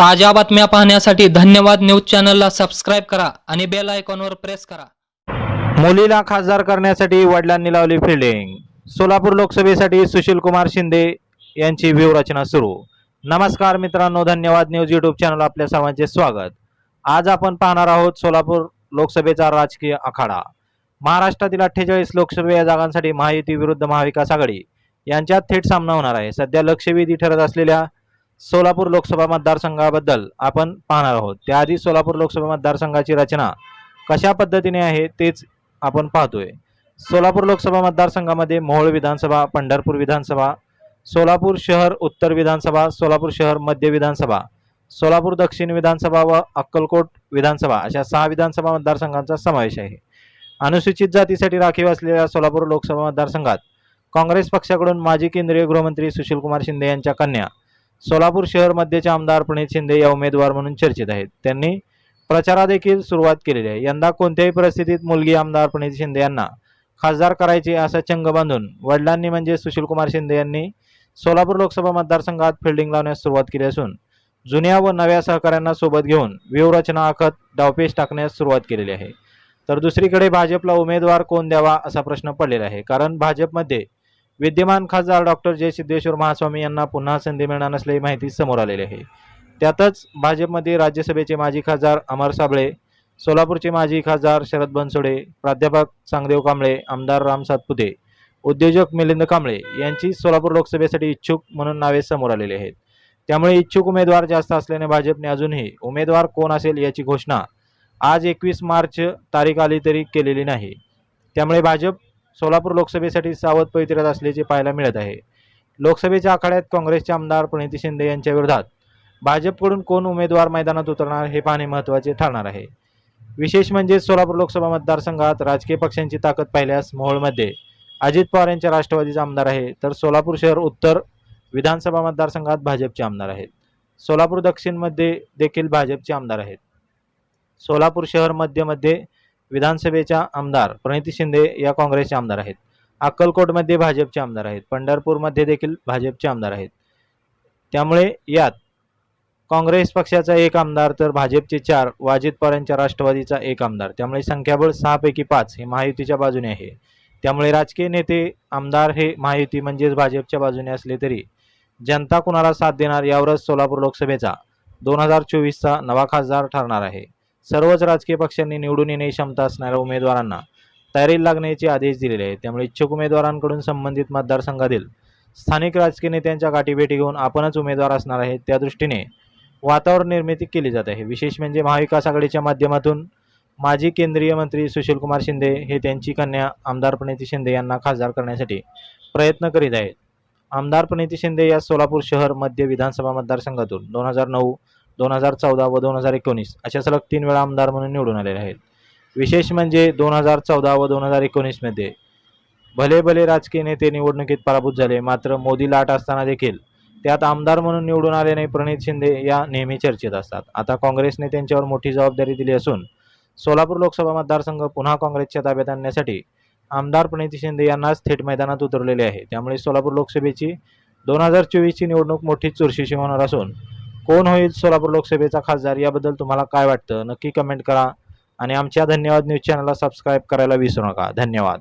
ताज्या बातम्या पाहण्यासाठी धन्यवाद न्यूज चॅनलला सबस्क्राईब करा आणि बेल आयकॉनवर प्रेस करा. मुलीला खासदार करण्यासाठी वडिलांनी लावली फिल्डिंग सोलापूर लोकसभेसाठी सुशील कुमार शिंदे यांची व्यूहरचना सुरू. नमस्कार मित्रांनो धन्यवाद न्यूज युट्यूब चॅनल आपल्या सर्वांचे स्वागत. आज आपण पाहणार आहोत सोलापूर लोकसभेचा राजकीय आखाडा. महाराष्ट्रातील अठ्ठेचाळीस लोकसभा या जागांसाठी महायुती विरुद्ध महाविकास आघाडी यांच्यात थेट सामना होणार आहे. सध्या लक्षवेधी ठरत असलेल्या सोलापूर लोकसभा मतदारसंघाबद्दल आपण पाहणार आहोत. त्याआधी सोलापूर लोकसभा मतदारसंघाची रचना कशा पद्धतीने आहे तेच आपण पाहतोय. सोलापूर लोकसभा मतदारसंघामध्ये मोहोळ विधानसभा पंढरपूर विधानसभा सोलापूर शहर उत्तर विधानसभा सोलापूर शहर मध्य विधानसभा सोलापूर दक्षिण विधानसभा व अक्कलकोट विधानसभा अशा सहा विधानसभा मतदारसंघांचा समावेश आहे. अनुसूचित जातीसाठी राखीव असलेल्या सोलापूर लोकसभा मतदारसंघात काँग्रेस पक्षाकडून माजी केंद्रीय गृहमंत्री सुशीलकुमार शिंदे यांच्या कन्या सोलापूर शहर मध्यचे आमदार प्रणित शिंदे या उमेदवार म्हणून चर्चेत आहेत. त्यांनी प्रचारादेखील सुरुवात केलेली आहे. यंदा कोणत्याही परिस्थितीत मुलगी आमदार प्रणित शिंदे यांना खासदार करायचे असा चंग बांधून वडिलांनी म्हणजे सुशीलकुमार शिंदे यांनी सोलापूर लोकसभा मतदारसंघात फिल्डिंग लावण्यास सुरुवात केली असून जुन्या व नव्या सहकाऱ्यांना सोबत घेऊन व्यूहरचना आखत डावपेच टाकण्यास सुरुवात केलेली आहे. तर दुसरीकडे भाजपला उमेदवार कोण द्यावा असा प्रश्न पडलेला आहे. कारण भाजपमध्ये विद्यमान खासदार डॉक्टर जय सिद्धेश्वर महास्वामी यांना पुन्हा संधी मिळणार नसल्याची माहिती समोर आलेली आहे. त्यातच भाजपमध्ये राज्यसभेचे माजी खासदार अमर साबळे सोलापूरचे माजी खासदार शरद बनसोडे प्राध्यापक सांगदेव कांबळे आमदार राम सातपुते उद्योजक मिलिंद कांबळे यांची सोलापूर लोकसभेसाठी इच्छुक म्हणून नावे समोर आलेली आहेत. त्यामुळे इच्छुक उमेदवार जास्त असल्याने भाजपने अजूनही उमेदवार कोण असेल याची घोषणा आज एकवीस मार्च तारीख आली तरी केलेली नाही. त्यामुळे भाजप सोलापूर लोकसभेसाठी सावध पवित्र्यात असल्याचे पाहायला मिळत आहे. लोकसभेच्या आखाड्यात काँग्रेसचे आमदार प्रणिती शिंदे यांच्या विरोधात भाजपकडून कोण उमेदवार मैदानात उतरणार हे पाहणे महत्त्वाचे ठरणार आहे. विशेष म्हणजे सोलापूर लोकसभा मतदारसंघात राजकीय पक्षांची ताकद पाहिल्यास मोहोळमध्ये अजित पवार यांच्या राष्ट्रवादीचे आमदार आहे तर सोलापूर शहर उत्तर विधानसभा मतदारसंघात भाजपचे आमदार आहेत. सोलापूर दक्षिणमध्ये देखील भाजपचे आमदार आहेत. सोलापूर शहर मध्यमध्ये विधानसभेच्या आमदार प्रणिती शिंदे या काँग्रेसचे आमदार आहेत. अक्कलकोटमध्ये भाजपचे आमदार आहेत. पंढरपूरमध्ये देखील भाजपचे आमदार आहेत. त्यामुळे यात काँग्रेस पक्षाचा एक आमदार तर भाजपचे चार व पवारांच्या राष्ट्रवादीचा एक आमदार. त्यामुळे संख्याबळ सहापैकी पाच हे महायुतीच्या बाजूने आहे. त्यामुळे राजकीय नेते आमदार हे महायुती म्हणजेच भाजपच्या बाजूने असले तरी जनता कुणाला साथ देणार यावरच सोलापूर लोकसभेचा दोन हजार चोवीसचा नवा खासदार ठरणार आहे. सर्वच राजकीय पक्षांनी निवडून येण्याची क्षमता असणाऱ्या उमेदवारांना तयारीला लागण्याचे आदेश दिलेले आहेत. त्यामुळे इच्छुक उमेदवारांकडून संबंधित मतदारसंघातील स्थानिक राजकीय नेत्यांच्या गाठीभेटी घेऊन आपणच उमेदवार असणार आहेत. त्या दृष्टीने वातावरण निर्मिती केली जात आहे. विशेष म्हणजे महाविकास आघाडीच्या माध्यमातून माजी केंद्रीय मंत्री सुशीलकुमार शिंदे हे त्यांची कन्या आमदार प्रणिती शिंदे यांना खासदार करण्यासाठी प्रयत्न करीत आहेत. आमदार प्रणिती शिंदे या सोलापूर शहर मध्य विधानसभा मतदारसंघातून दोन हजार नऊ दोन हजार चौदा व दोन हजार एकोणीस अशा सलग तीन वेळा आमदार म्हणून निवडून आलेले आहेत. विशेष म्हणजे दोन हजार चौदा व दोन हजार एकोणीसमध्ये भले भले राजकीय नेते निवडणुकीत पराभूत झाले मात्र मोदी लाट असताना देखील त्यात आमदार म्हणून निवडून आल्याने प्रणित शिंदे या नेहमी चर्चेत असतात. आता काँग्रेसने त्यांच्यावर मोठी जबाबदारी दिली असून सोलापूर लोकसभा मतदारसंघ पुन्हा काँग्रेसच्या ताब्यात आणण्यासाठी आमदार प्रणिती शिंदे यांनाच थेट मैदानात उतरलेले आहे. त्यामुळे सोलापूर लोकसभेची दोन हजार चोवीसची निवडणूक मोठी चुरशीची होणार असून कोण होईल सोलापूर लोकसभेचा खासदार? याबद्दल तुम्हाला काय वाटतं? नक्की कमेंट करा. आणि आमच्या धन्यवाद न्यूज चॅनलला सबस्क्राईब करायला विसरू नका. धन्यवाद.